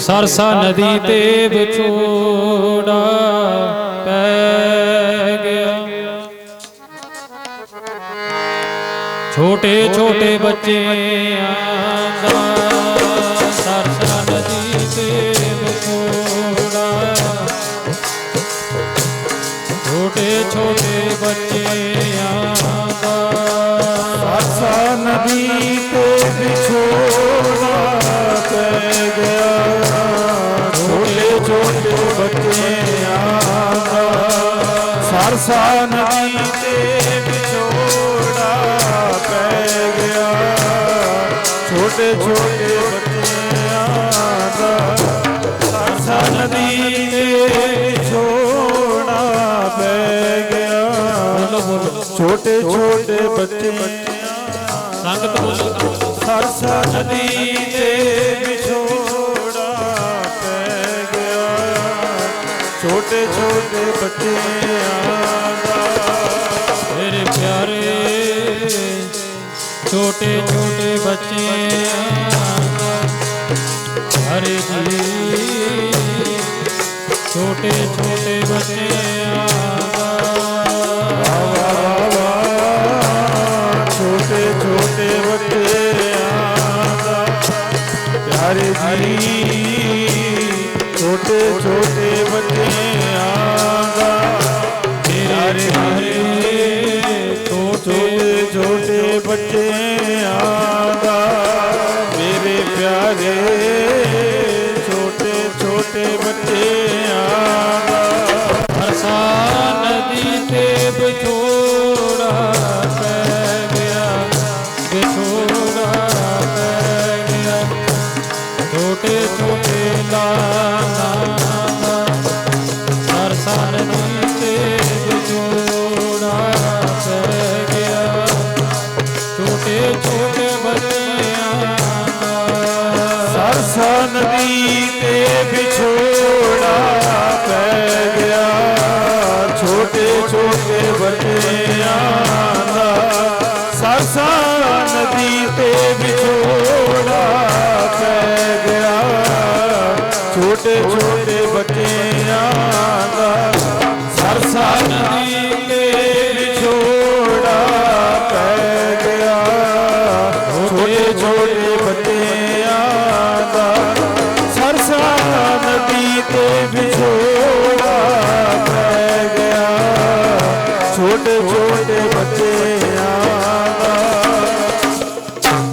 ਸਰਸਾ ਨਦੀ ਤੇ ਵਿਛੋੜਾ ਪੈ ਗਿਆ। ਛੋਟੇ ਛੋਟੇ ਬੱਚੇ ਦਾ ਸਰਸਾ ਨਦੀ ਤੇ ਵਿਛੋੜਾ ਪੈ ਗਿਆ। ਛੋਟੇ ਛੋਟੇ ਬੱਚਿਆਂ ਦਾ ਸਰਸਾ ਨਦੀ ਤੇ ਵਿਛੋੜਾ ਪੈ ਗਿਆ। ਛੋਟੇ ਛੋਟੇ ਬੱਚੇ ਸੰਗਤ ਬੋਲੋ। ਸਰਸਾ ਨਦੀ ਤੇ छोटे छोटे बच्चे मेरे प्यारे छोटे छोटे बच्चे हरे जी छोटे छोटे बच्चे। छोटे छोटे बच्चे। प्यारे जी। छोटे छोटे बच्चे आगा। हरे हरे छोटे छोटे बच्चे आगा। मेरे प्यारे छोटे छोटे बच्चे आगा। हसा नदी देव छोटे नदी पे बिछोड़ा पै गया। छोटे छोटे बनिया सरसा नदी पे बिछोड़ा पै गया। छोटे छोटे ਛੋਟੇ ਛੋਟੇ ਬੱਚੇ